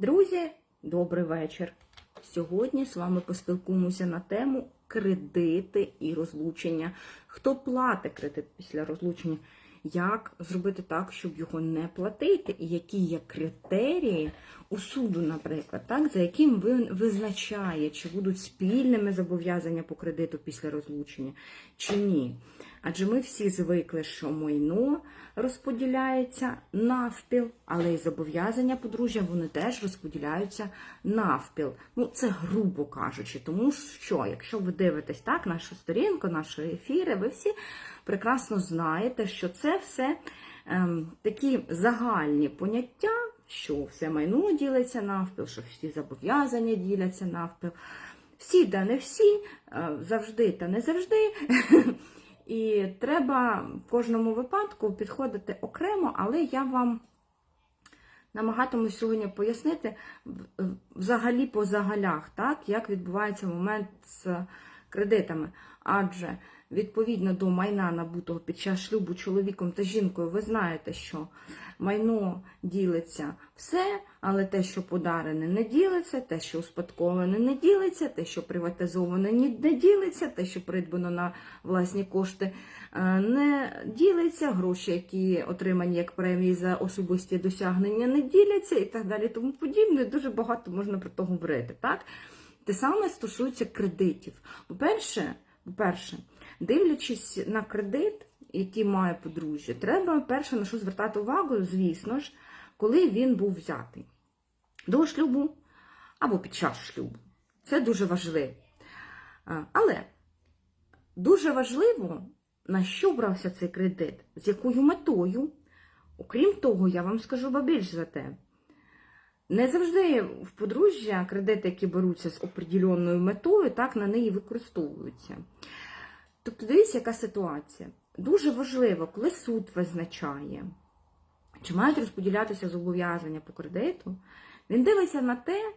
Друзі, добрий вечір. Сьогодні з вами поспілкуємося на тему кредити і розлучення. Хто платить кредит після розлучення? Як зробити так, щоб його не платити, і які є критерії у суду, наприклад, так, за яким ви визначає, чи будуть спільними зобов'язання по кредиту після розлучення, чи ні. Адже ми всі звикли, що майно розподіляється навпіл, але й зобов'язання подружжя вони теж розподіляються навпіл. Ну, це грубо кажучи, тому що, якщо ви дивитесь так, нашу сторінку, наші ефіри, ви всі прекрасно знаєте, що це все ем, такі загальні поняття, що все майно ділиться навпіл, що всі зобов'язання діляться навпіл. Всі та не всі, е, завжди та не завжди. І треба в кожному випадку підходити окремо, але я вам намагатимусь сьогодні пояснити взагалі по загалях, так, як відбувається момент з кредитами. Адже відповідно до майна набутого під час шлюбу чоловіком та жінкою, ви знаєте, що майно ділиться все, але те, що подарене, не ділиться, те, що успадковане, не ділиться, те, що приватизоване, не ділиться, те, що придбано на власні кошти, е, не ділиться, гроші, які отримані як премії за особисті досягнення, не діляться і так далі. Тому подібне. Дуже багато можна про то говорити. Так? Те саме стосується кредитів. По-перше, по-перше, дивлячись на кредит, який має подружжя, треба перше на що звертати увагу, звісно ж, коли він був взятий до шлюбу або під час шлюбу. Це дуже важливо. Але дуже важливо, на що брався цей кредит, з якою метою. Окрім того, я вам скажу ба за те. Не завжди в подружжя кредити, які беруться з определеною метою, так на неї використовуються. Тобто, дивіться, яка ситуація. Дуже важливо, коли суд визначає, чи мають розподілятися зобов'язання по кредиту, він дивиться на те,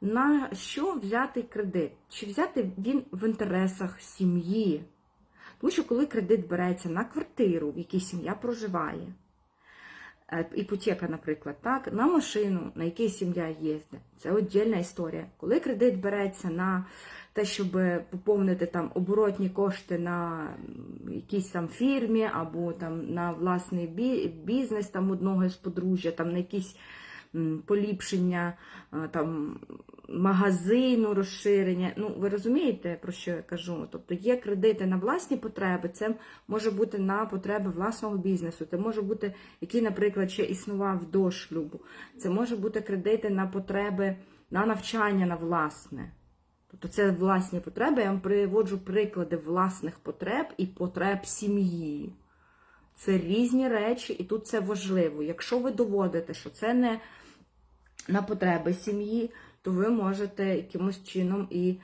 на що взяти кредит, чи взяти він в інтересах сім'ї. Тому що коли кредит береться на квартиру, в якій сім'я проживає, іпотека, наприклад, так, на машину, на якій сім'я їздить, це віддільна історія. Коли кредит береться на те, щоб поповнити там оборотні кошти на якійсь там фірмі або там на власний бізнес там одного з подружжя, там на якісь поліпшення е, там магазину, розширення. Ну, ви розумієте, про що я кажу? Тобто є кредити на власні потреби, це може бути на потреби власного бізнесу, це може бути, який, наприклад, ще існував до шлюбу. Це може бути кредити на потреби на навчання на власне. Тобто це власні потреби. Я вам приводжу приклади власних потреб і потреб сім'ї. Це різні речі, і тут це важливо. Якщо ви доводите, що це не на потреби сім'ї, то ви можете якимось чином і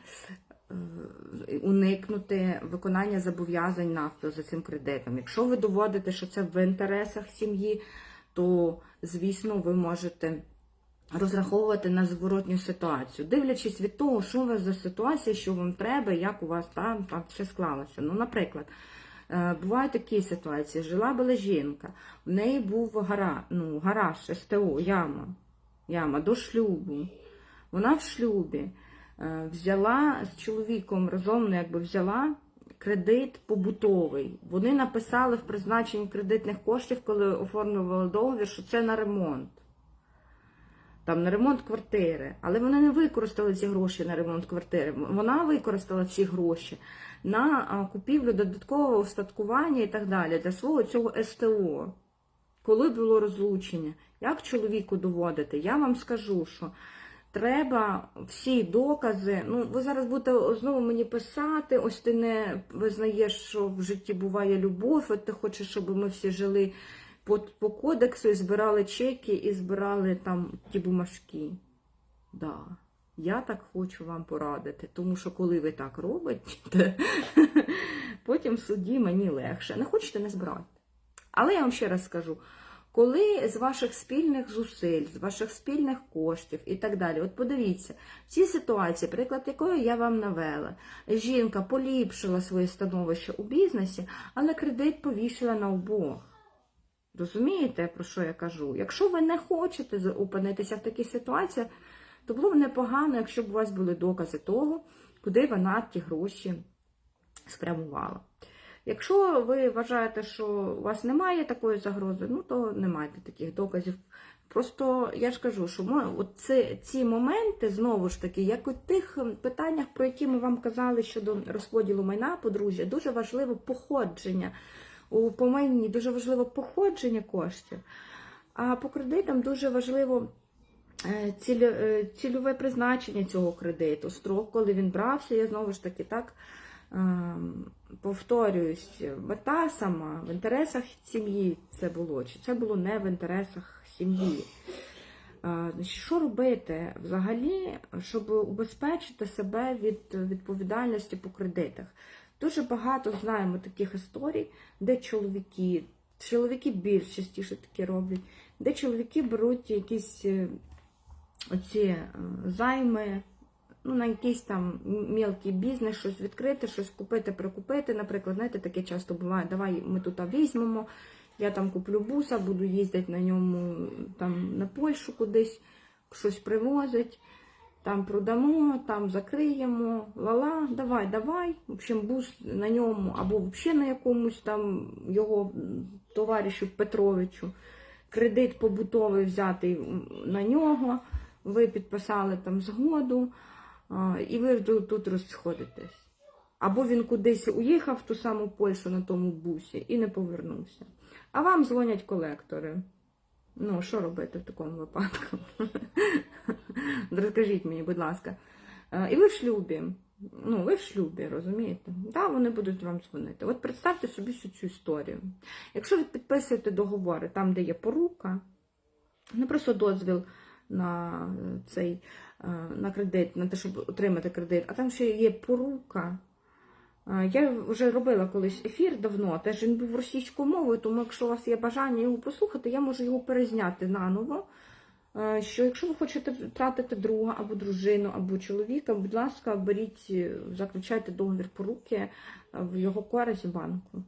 е, уникнути виконання зобов'язань навпіл за цим кредитом. Якщо ви доводите, що це в інтересах сім'ї, то, звісно, ви можете розраховувати на зворотню ситуацію, дивлячись від того, що у вас за ситуація, що вам треба, як у вас там, там все склалося. Ну, наприклад, е, бувають такі ситуації. Жила була жінка, в неї був гара, ну, гараж, СТО, яма, яма до шлюбу. Вона в шлюбі е, взяла з чоловіком разом, ну, якби взяла кредит побутовий. Вони написали в призначенні кредитних коштів, коли оформлювали договір, що це на ремонт там на ремонт квартири, але вони не використали ці гроші на ремонт квартири. Вона використала ці гроші на купівлю додаткового устаткування і так далі для свого цього СТО. Коли було розлучення, як чоловіку доводити? Я вам скажу, що треба всі докази. Ну, ви зараз будете знову мені писати, ось ти не визнаєш, що в житті буває любов, от ти хочеш, щоб ми всі жили по, по кодексу і збирали чеки і збирали там ті бумажки. Да. Я так хочу вам порадити, тому що коли ви так робите, потім в суді мені легше. Не хочете, не збирайте. Але я вам ще раз скажу: коли з ваших спільних зусиль, з ваших спільних коштів і так далі, от подивіться, в цій ситуації, приклад якої я вам навела, жінка поліпшила своє становище у бізнесі, але кредит повішила на обох. Розумієте, про що я кажу? Якщо ви не хочете опинитися в такій ситуації, то було б непогано, якщо б у вас були докази того, куди вона ті гроші спрямувала. Якщо ви вважаєте, що у вас немає такої загрози, ну то не майте таких доказів. Просто я ж кажу, що мо- от ці моменти, знову ж таки, як у тих питаннях, про які ми вам казали щодо розподілу майна подружжя, дуже важливо походження. У помайні дуже важливо походження коштів, а по кредитам дуже важливо е, е, цільове призначення цього кредиту, строк, коли він брався, я знову ж таки так ем, повторююсь, мета сама в інтересах сім'ї це було, чи це було не в інтересах сім'ї. Що робити взагалі, щоб убезпечити себе від відповідальності по кредитах? Дуже багато знаємо таких історій, де чоловіки, чоловіки більш частіше таке роблять, де чоловіки беруть якісь е, оці е, займи, ну, на якийсь там мілкий бізнес, щось відкрити, щось купити, прикупити. Наприклад, знаєте, таке часто буває, давай ми тут візьмемо, я там куплю буса, буду їздити на ньому там, на Польщу кудись, щось привозить. Там продамо, там закриємо, ла-ла, давай, давай. В общем, бус на ньому, або взагалі на якомусь там його товаришу Петровичу. Кредит побутовий взятий на нього. Ви підписали там згоду, і ви тут, розходитесь. Або він кудись уїхав в ту саму Польщу на тому бусі і не повернувся. А вам дзвонять колектори. Ну, що робити в такому випадку? Розкажіть мені, будь ласка. І ви в шлюбі. Ну, ви в шлюбі, розумієте? Так, вони будуть вам дзвонити. От представте собі всю цю історію. Якщо ви підписуєте договори там, де є порука, не просто дозвіл на цей на кредит, на те, щоб отримати кредит, а там ще є порука. Е, Я вже робила колись ефір давно, теж він був російською мовою, тому якщо у вас є бажання його послухати, я можу його перезняти наново. Е, Що якщо ви хочете втратити друга або дружину, або чоловіка, будь ласка, беріть, е, заключайте договір поруки е, в його користь банку.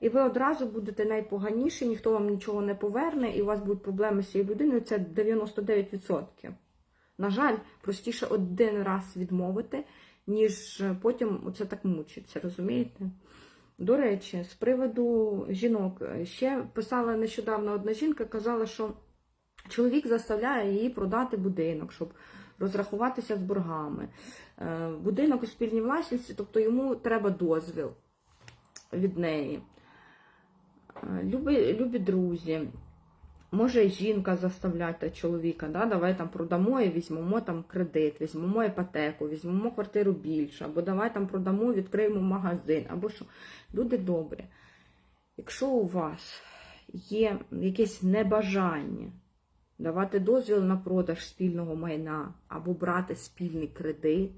І ви одразу будете найпоганіші, ніхто вам нічого не поверне, і у вас будуть проблеми з цією людиною. Це 99%. На жаль, простіше один раз відмовити, ніж потім оце так мучиться, розумієте? До речі, з приводу жінок, ще писала нещодавно одна жінка, казала, що чоловік заставляє її продати будинок, щоб розрахуватися з боргами. Е, Будинок у спільній власності, тобто йому треба дозвіл від неї. Е, Любі, любі друзі, може жінка заставляти чоловіка, да? давай там продамо і візьмемо там кредит, візьмемо іпотеку, візьмемо квартиру більше, або давай там продамо, відкриємо магазин, або що. Люди добрі. Якщо у вас є якесь небажання давати дозвіл на продаж спільного майна, або брати спільний кредит,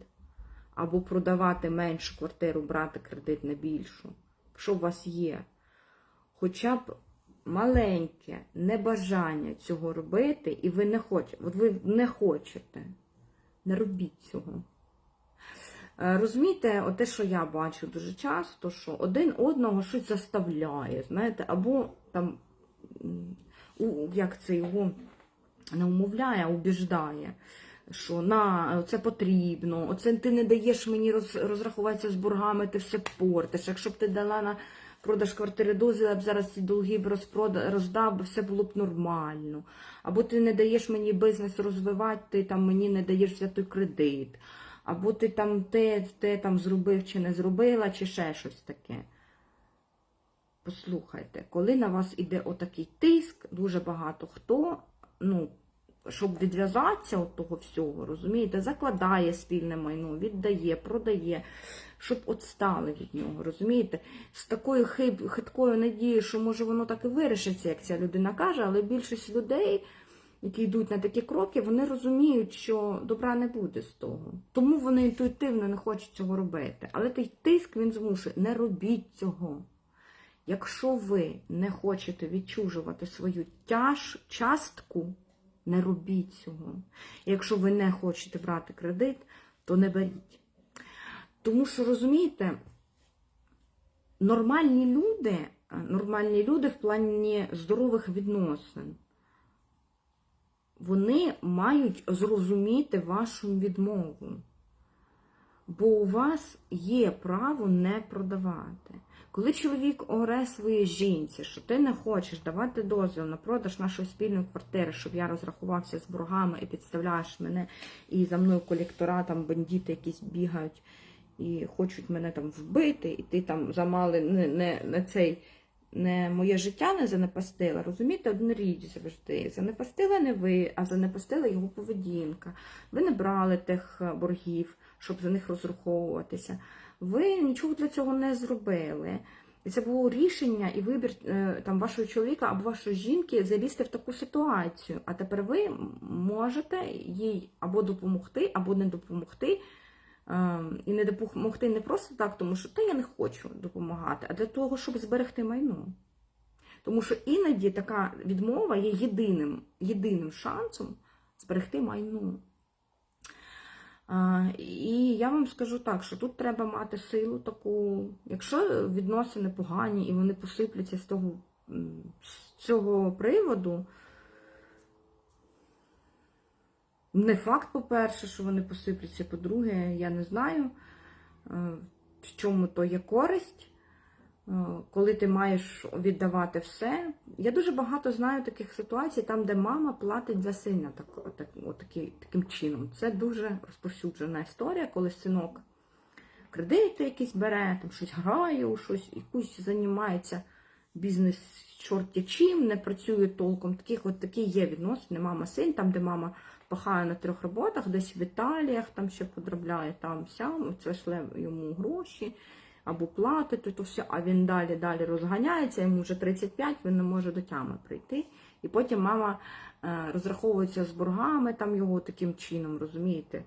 або продавати меншу квартиру, брати кредит на більшу, що у вас є, хоча б маленьке небажання цього робити, і ви не хочете, от ви не хочете, не робіть цього. Е, Розумієте, те, що я бачу дуже часто, що один одного щось заставляє, знаєте, або там, як це його не умовляє, а убіждає, що на це потрібно, оце ти не даєш мені роз, розрахуватися з боргами, ти все портиш. Якщо б ти дала на продаж квартири дозвіл, б зараз ці долги б роздав, би все було б нормально. Або ти не даєш мені бізнес розвивати, ти там мені не даєш взяти кредит. Або ти там те, те там зробив чи не зробила, чи ще щось таке. Послухайте, коли на вас іде отакий тиск, дуже багато хто, ну, щоб відв'язатися від того всього, розумієте, закладає спільне майно, віддає, продає, щоб отстали від нього, розумієте? З такою хиткою надією, що може воно так і вирішиться, як ця людина каже, але більшість людей, які йдуть на такі кроки, вони розуміють, що добра не буде з того. Тому вони інтуїтивно не хочуть цього робити. Але той тиск він змушує, не робіть цього. Якщо ви не хочете відчужувати свою тяж, частку, не робіть цього. Якщо ви не хочете брати кредит, то не беріть. Тому що, розумієте, нормальні люди нормальні люди в плані здорових відносин. Вони мають зрозуміти вашу відмову. Бо у вас є право не продавати. Коли чоловік оре своїй жінці, що ти не хочеш давати дозвіл на продаж нашої спільної квартири, щоб я розрахувався з боргами і підставляєш мене, і за мною колектора, там бандити якісь бігають і хочуть мене там вбити, і ти там замали не, не, не цей. Не моє життя не занепастила, розумієте, одна річ завжди. Занепастила не ви, а занепастила його поведінка. Ви не брали тих е, боргів, щоб за них розраховуватися. Ви нічого для цього не зробили. І це було рішення і вибір е, там вашого чоловіка або вашої жінки залізти в таку ситуацію. А тепер ви можете їй або допомогти, або не допомогти. Ем, І не допомогти не просто так, тому що та я не хочу допомагати, а для того, щоб зберегти майно. Тому що іноді така відмова є єдиним, єдиним шансом зберегти майно. І я вам скажу так, що тут треба мати силу таку, якщо відносини погані і вони посипляться з того, з цього приводу. Не факт, по-перше, що вони посипляться, по-друге, я не знаю, е, в чому то є користь, коли ти маєш віддавати все. Я дуже багато знаю таких ситуацій, там, де мама платить за сина так, так, отакі, таким чином. Це дуже розповсюджена історія, коли синок кредити якісь бере, там щось грає, у щось, якусь займається бізнес чорті чим, не працює толком. Таких от такі є відносини, мама-син, там, де мама пахає на трьох роботах, десь в Італіях, там ще подробляє там сям, це йому гроші або платить, то, все, а він далі далі розганяється, йому вже 35, він не може до тями прийти. І потім мама е, розраховується з боргами там його таким чином, розумієте?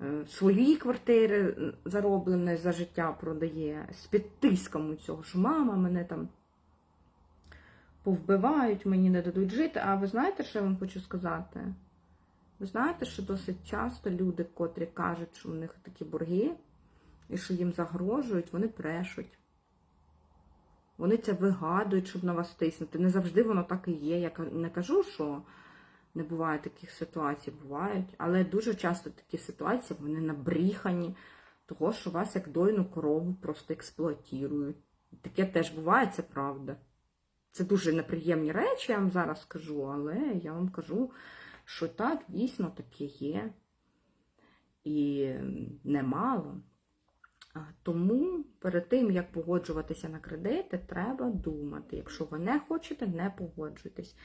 Е, Свої квартири зароблені за життя продає з підтиском у цього, що мама мене там повбивають, мені не дадуть жити. А ви знаєте, що я вам хочу сказати? Ви знаєте, що досить часто люди, котрі кажуть, що у них такі борги, і що їм загрожують, вони брешуть. Вони це вигадують, щоб на вас тиснути. Не завжди воно так і є. Я не кажу, що не буває таких ситуацій, бувають, але дуже часто такі ситуації вони набріхані, того, що вас як дойну корову просто експлуатують. Таке теж буває, це правда. Це дуже неприємні речі, я вам зараз скажу, але я вам кажу, що так, дійсно таке є. І немало. Тому перед тим, як погоджуватися на кредити, треба думати. Якщо ви не хочете, не погоджуйтесь.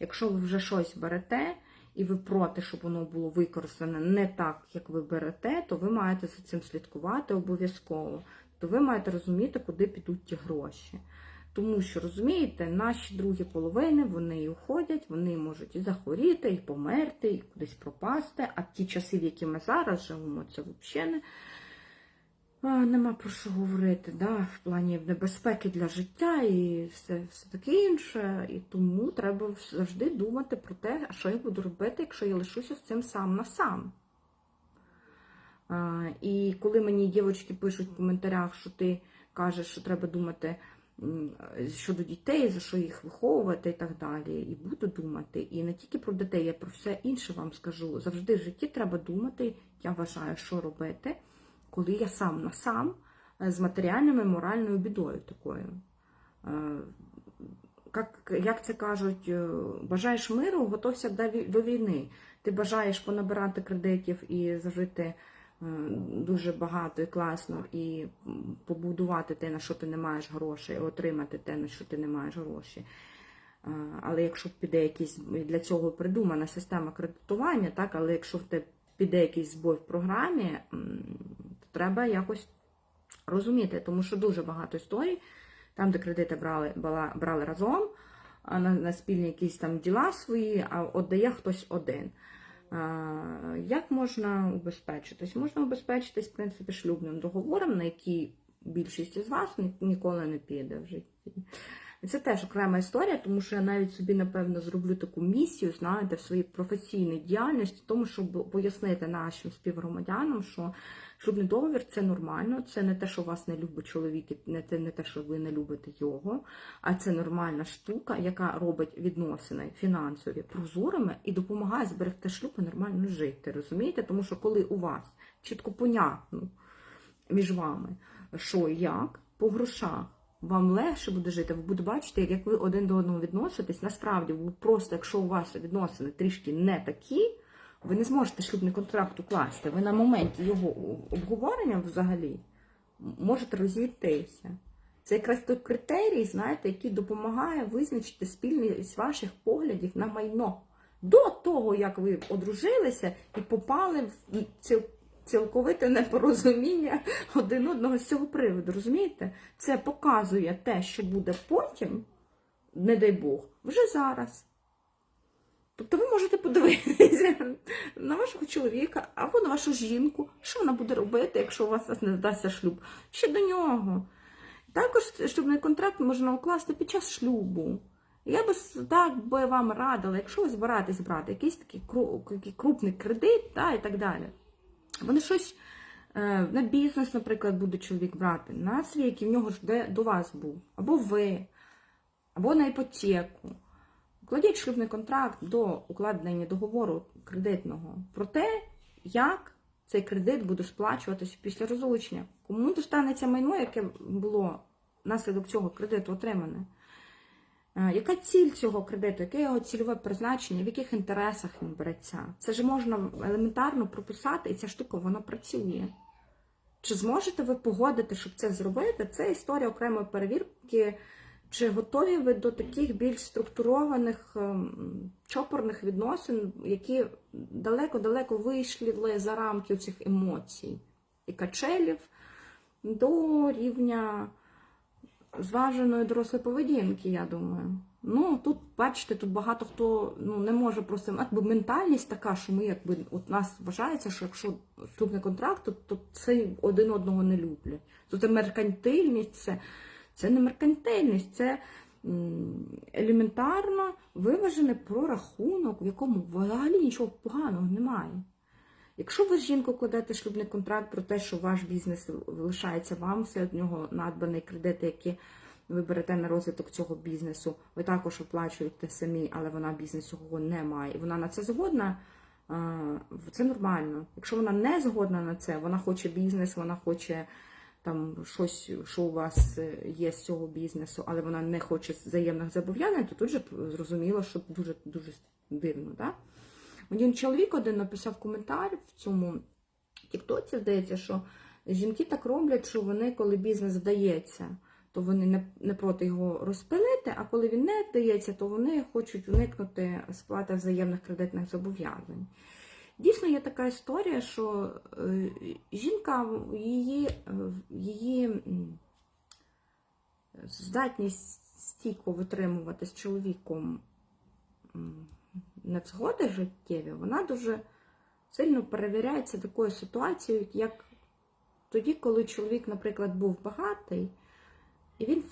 Якщо ви вже щось берете і ви проти, щоб воно було використане не так, як ви берете, то ви маєте за цим слідкувати обов'язково. То ви маєте розуміти, куди підуть ті гроші. Тому що, розумієте, наші другі половини, вони і уходять, вони можуть і захворіти, і померти, і кудись пропасти. А ті часи, в які ми зараз живемо, це взагалі не, нема про що говорити. Да? В плані небезпеки для життя і все, все таке інше. І тому треба завжди думати про те, що я буду робити, якщо я лишуся з цим сам на сам. А, і коли мені дівчатки пишуть в коментарях, що ти кажеш, що треба думати щодо дітей, за що їх виховувати і так далі. І буду думати. І не тільки про дітей, я про все інше вам скажу. Завжди в житті треба думати, я вважаю, що робити, коли я сам на сам е, з матеріальною моральною бідою такою. Е, Як, як це кажуть, е, бажаєш миру, готовся до війни. Ти бажаєш понабирати кредитів і зажити дуже багато і класно, і побудувати те, на що ти не маєш грошей, і отримати те, на що ти не маєш грошей. Е, Але якщо піде якийсь для цього придумана система кредитування, так, але якщо в тебе піде якийсь збой в програмі, треба якось розуміти, тому що дуже багато історій, там, де кредити брали, брали разом, на, на спільні якісь там діла свої, а віддає хтось один. Як можна убезпечитись? Можна убезпечитись, в принципі, шлюбним договором, на який більшість із вас ні- ніколи не піде в житті. Це теж окрема історія, тому що я навіть собі, напевно, зроблю таку місію, знаєте, в своїй професійній діяльності, тому щоб пояснити нашим співгромадянам, що шлюбний договір це нормально, це не те, що вас не любить чоловік, не те, не те, що ви не любите його, а це нормальна штука, яка робить відносини фінансові прозорими і допомагає зберегти шлюб і нормально жити. Розумієте? Тому що коли у вас чітко понятно між вами, що і як, по грошах. Вам легше буде жити, ви будете бачити, як ви один до одного відноситесь. Насправді, просто, якщо у вас відносини трішки не такі, ви не зможете шлюбний контракт укласти. Ви на моменті його обговорення взагалі можете розійтися. Це якраз той критерій, знаєте, який допомагає визначити спільність ваших поглядів на майно. До того, як ви одружилися і попали в ціл- цілковите непорозуміння один одного з цього приводу. Розумієте? Це показує те, що буде потім, не дай Бог, вже зараз. Тобто ви можете подивитися на вашого чоловіка або на вашу жінку, що вона буде робити, якщо у вас не вдасться шлюб. Ще до нього. Також шлюбний контракт можна укласти під час шлюбу. Я би так би вам радила, якщо ви збираєтесь брати якийсь такий крупний кредит та, і так далі. Вони щось е, на бізнес, наприклад, буде чоловік брати, на свій, який в нього ж до вас був, або ви, або на іпотеку. Кладіть шлюбний контракт до укладення договору кредитного про те, як цей кредит буде сплачуватися після розлучення. Кому достанеться майно, яке було внаслідок цього кредиту отримане? Яка ціль цього кредиту, яке його цільове призначення, в яких інтересах він береться? Це ж можна елементарно прописати, і ця штука вона працює. Чи зможете ви погодити, щоб це зробити? Це історія окремої перевірки. Чи готові ви до таких більш структурованих ем, чопорних відносин, які далеко-далеко вийшли за рамки цих емоцій і качелів до рівня зваженої дорослої поведінки, я думаю. Ну, тут, бачите, тут багато хто ну, не може просто якби ментальність така, що ми якби от нас вважається, що якщо шлюбний контракт, то, то це один одного не люблять. То це меркантильність, це, це не меркантильність, це елементарно виважений прорахунок, в якому взагалі нічого поганого немає. Якщо ви з жінкою кладете шлюбний контракт про те, що ваш бізнес лишається вам, все від нього надбаний кредити, які ви берете на розвиток цього бізнесу, ви також оплачуєте самі, але вона бізнесу не має. І вона на це згодна, це нормально. Якщо вона не згодна на це, вона хоче бізнес, вона хоче там щось, що у вас е, є з цього бізнесу, але вона не хоче взаємних зобов'язань, то тут же зрозуміло, що дуже дуже дивно. Так? Один чоловік один написав коментар в цьому тіктоці, здається, що жінки так роблять, що вони, коли бізнес вдається, то вони не, проти його розпилити, а коли він не вдається, то вони хочуть уникнути сплати взаємних кредитних зобов'язань. Дійсно, є така історія, що е, жінка, її, її здатність стійко витримувати з чоловіком м, невзгоди життєві, вона дуже сильно перевіряється такою ситуацією, як тоді, коли чоловік, наприклад, був багатий, і він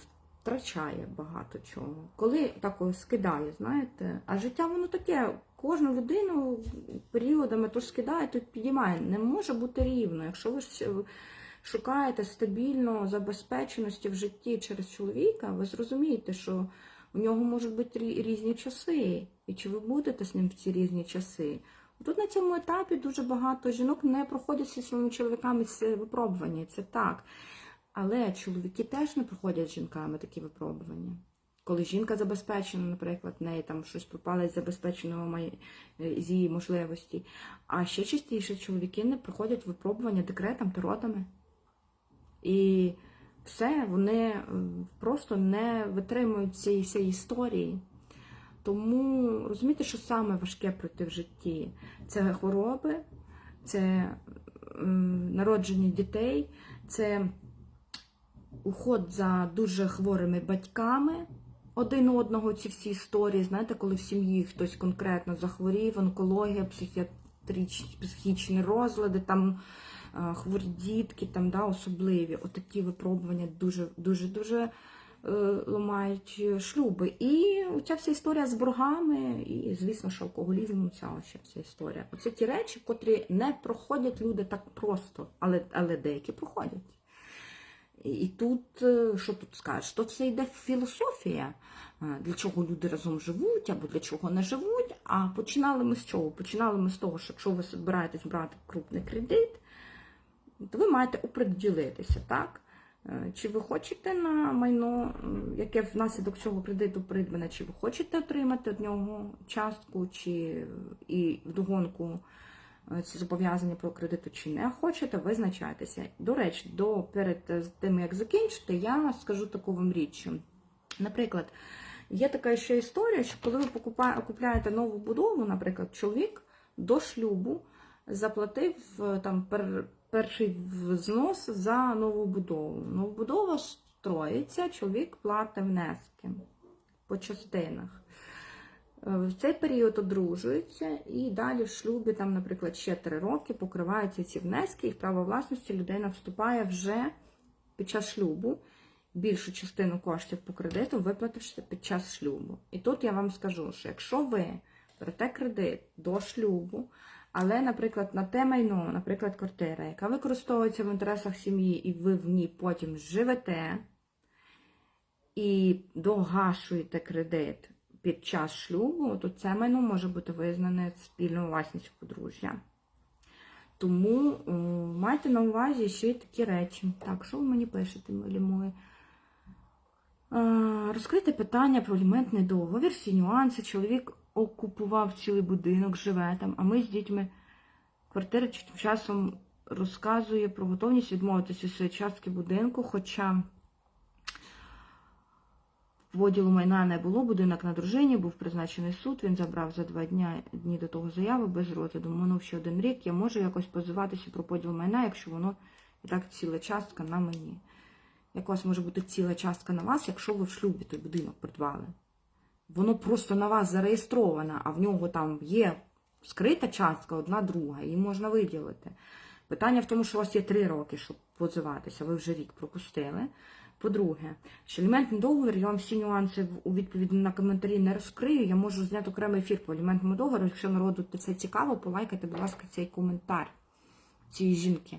втрачає багато чого. Коли такого скидає, знаєте, а життя воно таке, кожну людину періодами то скидає, то підіймає. Не може бути рівно. Якщо ви шукаєте стабільно забезпеченості в житті через чоловіка, ви зрозумієте, що у нього можуть бути різні часи. І чи ви будете з ним в ці різні часи? Тут на цьому етапі дуже багато жінок не проходять зі своїми чоловіками випробування, це так. Але чоловіки теж не проходять з жінками такі випробування. Коли жінка забезпечена, наприклад, в неї там щось пропало з забезпеченого е, з її можливості. А ще частіше чоловіки не проходять випробування декретом та родами. І все, вони е, просто не витримують цієї всієї історії. Тому розумієте, що саме важке пройти в житті? Це хвороби, це народження дітей, це уход за дуже хворими батьками один одного, ці всі історії, знаєте, коли в сім'ї хтось конкретно захворів, онкологія, психіатричні, психічні розлади, там хворі дітки, там, да, особливі. Отакі випробування дуже, дуже, дуже е, ламають шлюби. І ця вся історія з боргами, і, звісно, ж, алкоголізмом, ця вся історія. Оце ті речі, котрі не проходять люди так просто, але, але деякі проходять. І тут, е, що тут скажеш, тут все йде філософія, е, для чого люди разом живуть або для чого не живуть. А починали ми з чого? Починали ми з того, що якщо ви збираєтесь брати крупний кредит, то ви маєте оприділитися, так? Е, Чи ви хочете на майно, яке внаслідок цього кредиту придбане, чи ви хочете отримати від нього частку, чи і вдогонку е, ці зобов'язання про кредиту, чи не хочете, визначайтеся. До речі, до перед е, тим, як закінчити, я скажу таку вам річ. Наприклад, є така ще історія, що коли ви купляєте нову будову, наприклад, чоловік до шлюбу заплатив там перший взнос за нову будову. Новобудова строїться, чоловік платить внески по частинах. Е, В цей період одружуються і далі в шлюбі, там, наприклад, ще три роки покриваються ці внески, і в право власності людина вступає вже під час шлюбу. Більшу частину коштів по кредиту виплативши під час шлюбу. І тут я вам скажу, що якщо ви берете кредит до шлюбу, але, наприклад, на те майно, наприклад, квартира, яка використовується в інтересах сім'ї, і ви в ній потім живете і догашуєте кредит під час шлюбу, то це майно може бути визнане спільною власністю подружжя. Тому е, майте на увазі ще й такі речі. Так, що ви мені пишете, милі мої? Е, Розкрите питання про аліментний договір, всі нюанси. Чоловік окупував цілий будинок, живе там, а ми з дітьми квартири тим часом розказує про готовність відмовитися від частки будинку, хоча поділу майна не було, будинок на дружині, був призначений суд, він забрав за два дня, дні до того заяву без розгляду. Минув ще один рік, я можу якось позиватися про поділ майна, якщо воно і так ціла частка на мені. Як у вас може бути ціла частка на вас, якщо ви в шлюбі той будинок придбали? Воно просто на вас зареєстровано, а в нього там є скрита частка, одна друга, її можна виділити. Питання в тому, що у вас є три роки, щоб позиватися, ви вже рік пропустили. По-друге, що аліментний договір, я вам всі нюанси у відповіді на коментарі не розкрию. Я можу зняти окремий ефір по аліментному договору. Якщо народу це цікаво, полайкайте, будь ласка, цей коментар цієї жінки.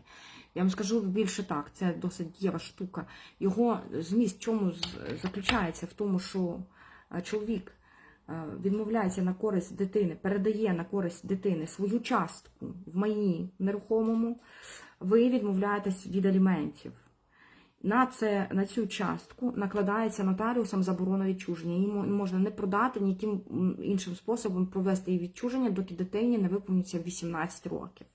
Я вам скажу більше так, це досить дієва штука. Його зміст чому заключається? В тому, що чоловік е, відмовляється на користь дитини, передає на користь дитини свою частку в майні нерухомому, ви відмовляєтесь від аліментів. На, це, на цю частку накладається нотаріусом заборона відчуження. Її можна не продати, ніяким іншим способом провести її відчуження, доки дитині не виповниться 18 років.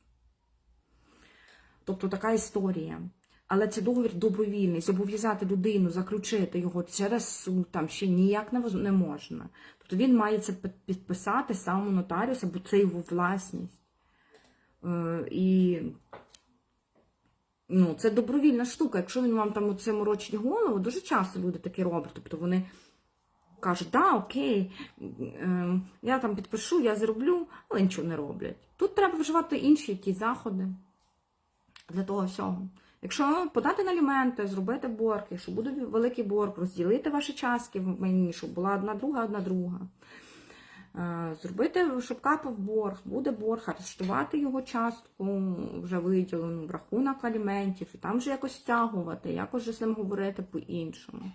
Тобто така історія. Але це договір добровільний. Зобов'язати людину заключити його через суд там ще ніяк не, можна. Тобто він має це під- підписати самому нотаріусу, бо це його власність. Е, і ну, це добровільна штука. Якщо він вам там оце морочить голову, дуже часто люди такі роблять. Тобто вони кажуть, да, окей, ем, я там підпишу, я зроблю, але нічого не роблять. Тут треба вживати інші якісь заходи для того всього. Якщо подати на аліменти, зробити борг, якщо буде великий борг, розділити ваші частки в мені, щоб була одна друга, одна друга. Е, Зробити, щоб капав борг, буде борг, арештувати його частку, вже виділену в рахунок аліментів, і там вже якось стягувати, якось вже з ним говорити по-іншому.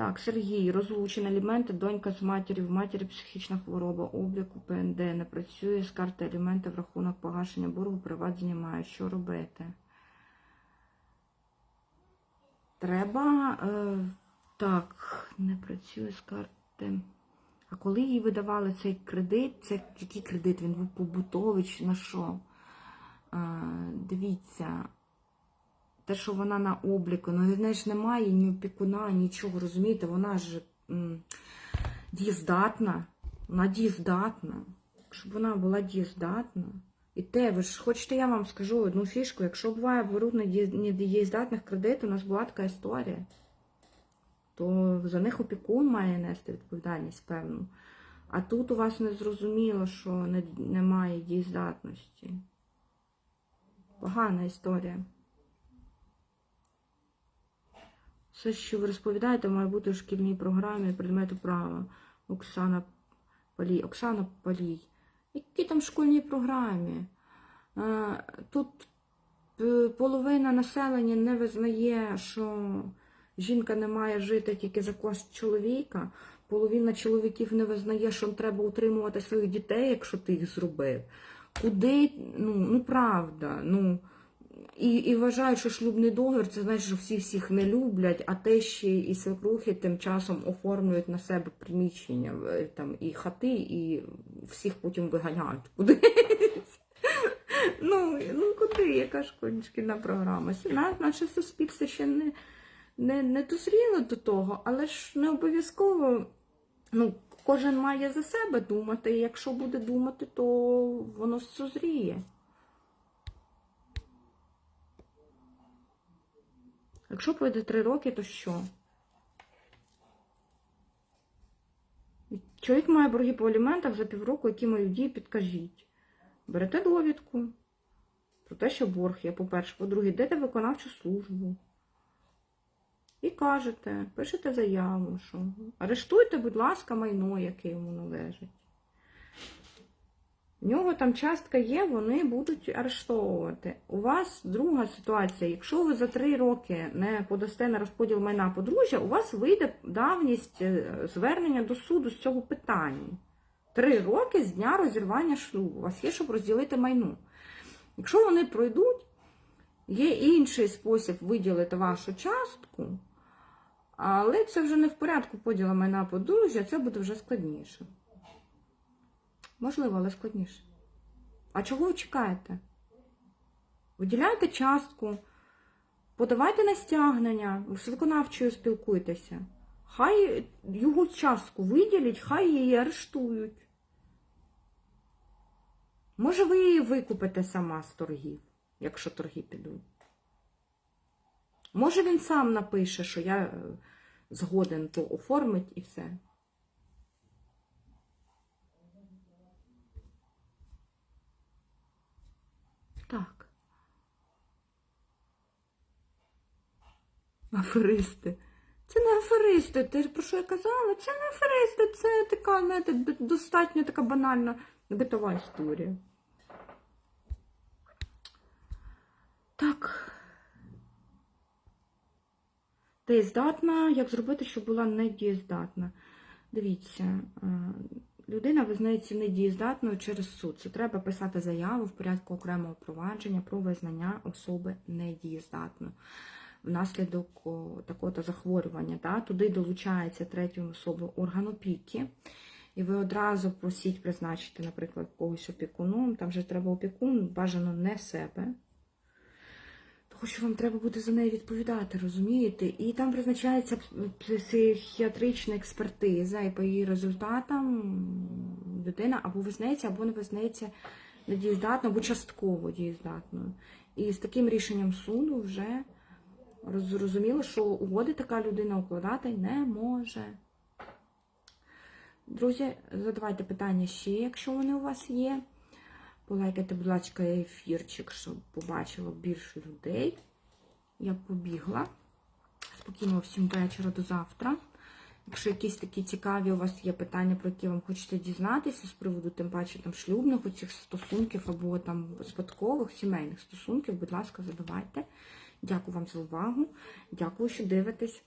Так, Сергій, розлучені аліменти, донька з матір'ю, в матері психічна хвороба, обліку ПНД не працює, з карти аліменти в рахунок погашення боргу, приват знімає. Що робити? Треба, е, так, не працює з карти. А коли їй видавали цей кредит, це який кредит? Він був побутовий на що? Е, дивіться, те, що вона на обліку, ну в неї ж немає ні опікуна, нічого, розумієте, вона ж м, дієздатна, вона дієздатна. Щоб вона була дієздатна. І те, ви ж хочете, я вам скажу одну фішку, якщо буває беруть недієздатних кредит, у нас була така історія, то за них опікун має нести відповідальність певну. А тут у вас не зрозуміло, що не, немає дієздатності. Погана історія. Все, що ви розповідаєте, має бути в шкільній програмі предмету права. Оксана Палій. Оксана Палій. Які там школьній програмі? Е, Тут е, половина населення не визнає, що жінка не має жити тільки за кошт чоловіка. Половина чоловіків не визнає, що треба утримувати своїх дітей, якщо ти їх зробив. Куди, ну, ну правда, ну. І, і вважають, що шлюбний договір це значить, що всі всіх не люблять, а тещі і свекрухи тим часом оформлюють на себе приміщення е, там, і хати, і всіх потім виганяють кудись. Ну, ну куди, яка ж шкільна програма? На- Наше суспільство ще не, не, не дозріло до того, але ж не обов'язково. Ну, кожен має за себе думати, і якщо буде думати, то воно созріє. Якщо пройде три роки, то що? Чоловік має борги по аліментах за півроку, які мої дії, підкажіть. Берете довідку про те, що борг є, по-перше. По-друге, йдете в виконавчу службу. І кажете, пишете заяву, що арештуйте, будь ласка, майно, яке йому належить. В нього там частка є, вони будуть арештовувати. У вас друга ситуація. Якщо ви за три роки не подасте на розподіл майна подружжя, у вас вийде давність е, звернення до суду з цього питання. Три роки з дня розірвання шлюбу. У вас є, щоб розділити майно. Якщо вони пройдуть, є інший спосіб виділити вашу частку, але це вже не в порядку поділу майна подружжя, це буде вже складніше. Можливо, але складніше. А чого ви чекаєте? Виділяйте частку, подавайте на стягнення, з виконавчою спілкуйтеся. Хай його частку виділять, хай її арештують. Може, ви її викупите сама з торгів, якщо торги підуть. Може, він сам напише, що я е, згоден, то оформить і все. Так. Аферисти. Це не аферисти. Ти ж про що я казала? Це не аферисти, це така, знаєте, достатньо така банальна битова історія. Так. Дієздатна. Як зробити, щоб була недієздатна? Дивіться, е, людина визнається недієздатною через суд. Це треба писати заяву в порядку окремого провадження про визнання особи недієздатною. Внаслідок о, такого захворювання. Да? Туди долучається третьою особою орган опіки. І ви одразу просіть призначити, наприклад, когось опікуном. Там вже треба опікун, бажано не себе. Тому вам треба буде за неї відповідати, розумієте? І там призначається психіатрична експертиза, і по її результатам людина або визнається, або не визнається недієздатною, або частково дієздатною. І з таким рішенням суду вже зрозуміло, що угоди така людина укладати не може. Друзі, задавайте питання ще, якщо вони у вас є. Полайкайте, будь ласка, ефірчик, щоб побачило більше людей. Я побігла. Спокійного всім вечора до завтра. Якщо якісь такі цікаві у вас є питання, про які вам хочете дізнатися з приводу, тим паче там шлюбних оцих стосунків або там спадкових, сімейних стосунків, будь ласка, задавайте. Дякую вам за увагу. Дякую, що дивитесь.